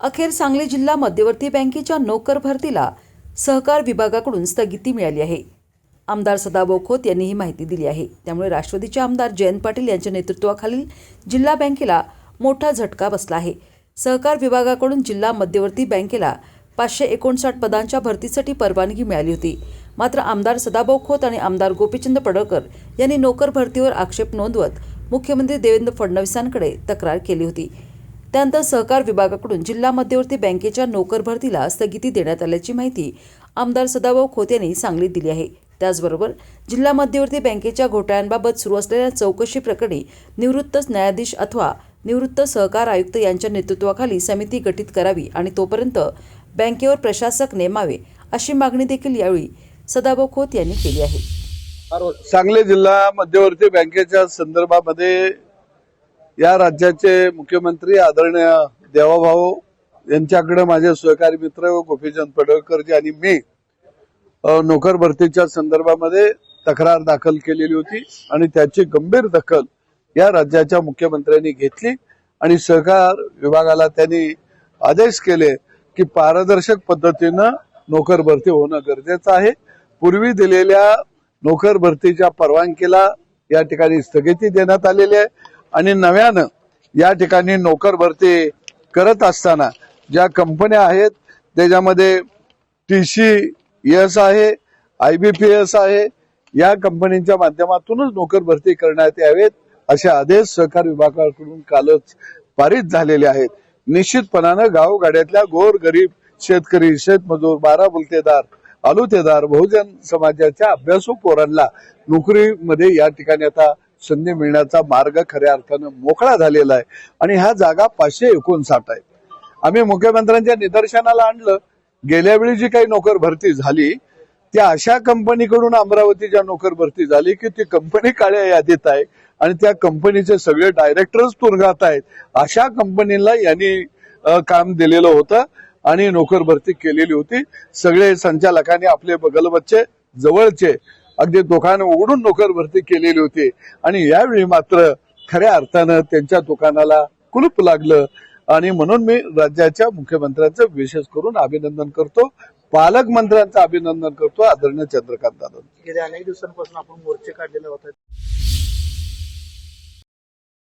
अखेर सांगली जिल्हा मध्यवर्ती बँकेच्या नोकर भरतीला सहकार विभागाकडून स्थगिती मिळाली आहे. आमदार सदाभाऊ खोत यांनी ही माहिती दिली आहे. त्यामुळे राष्ट्रवादीचे आमदार जयंत पाटील यांच्या नेतृत्वाखालील जिल्हा बँकेला मोठा झटका बसला आहे. सहकार विभागाकडून जिल्हा मध्यवर्ती बँकेला पाचशे एकोणसाठ पदांच्या भरतीसाठी परवानगी मिळाली होती. मात्र आमदार सदाभाऊ खोत आणि आमदार गोपीचंद पडळकर यांनी नोकर भरतीवर आक्षेप नोंदवत मुख्यमंत्री देवेंद्र फडणवीसांकडे तक्रार केली होती. त्यानंतर सहकार विभागाकडून जिल्हा मध्यवर्ती बँकेच्या नोकर भरतीला स्थगिती देण्यात आल्याची माहिती आमदार सदाभाऊ खोत यांनी सांगलीत दिली आहे. त्याचबरोबर जिल्हा मध्यवर्ती बँकेच्या घोटाळ्यांबाबत सुरू असलेल्या चौकशी प्रकरणी निवृत्त न्यायाधीश अथवा निवृत्त सहकार आयुक्त यांच्या नेतृत्वाखाली समिती गठीत करावी आणि तोपर्यंत बँकेवर प्रशासक नेमावे अशी मागणी देखील यावेळी सदाभाऊ खोत यांनी केली आहे. सांगली जिल्हा मध्यवर्ती बँकेच्या संदर्भामध्ये या राज्याचे मुख्यमंत्री आदरणीय देवाभाऊ यांच्याकडे माझे सहकारी मित्र गोपीचंद पडळकरजी आणि मी नोकर भरतीच्या संदर्भामध्ये तक्रार दाखल केलेली होती आणि त्याची गंभीर दखल या राज्याच्या मुख्यमंत्र्यांनी घेतली आणि सहकार विभागाला त्यांनी आदेश केले की पारदर्शक पद्धतीनं नोकर भरती होणं गरजेचं आहे. पूर्वी दिलेल्या नोकर भरतीच्या परवानगीला या ठिकाणी स्थगिती देण्यात आलेली आहे. आणि नव्यानं या ठिकाणी नोकर भरती करत असताना ज्या कंपन्या आहेत त्याच्यामध्ये टी सी एस आहे आय बी पी एस आहे या कंपनीच्या माध्यमातूनच नोकर भरती करण्यात यावेत असे आदेश सहकार विभागाकडून कालच पारित झालेले आहेत. निश्चितपणानं गावगाड्यातल्या गोर गरीब शेतकरी शेतमजूर बारा बुलतेदार आलुतेदार बहुजन समाजाच्या अभ्यासू पोरांना नोकरीमध्ये या ठिकाणी आता संधी मिळण्याचा मार्ग खऱ्या अर्थानं मोकळा झालेला आहे. आणि ह्या जागा पाचशे एकोणसाठ आहेत. आम्ही मुख्यमंत्र्यांच्या निदर्शनाला आणलं. गेल्या वेळी जी काही नोकर भरती झाली त्या अशा कंपनीकडून अमरावतीच्या नोकर भरती झाली की ती कंपनी काळ्या यादीत आहे आणि त्या कंपनीचे सगळे डायरेक्टर्स तुरुंगात आहेत. अशा कंपनीला यांनी काम दिलेलं होतं आणि नोकर भरती केलेली होती. सगळे संचालकांनी आपले बगलबच्चे जवळचे अगदी दुकान उघडून नोकर भरती केलेली होती. आणि यावेळी मात्र खऱ्या अर्थानं त्यांच्या दुकानाला कुलूप लागलं. आणि म्हणून मी राज्याच्या मुख्यमंत्र्यांचं विशेष करून अभिनंदन करतो. पालकमंत्र्यांचं अभिनंदन करतो. आदरणीय चंद्रकांत दादा. गेल्या अनेक दिवसांपासून आपण मोर्चे काढलेले होते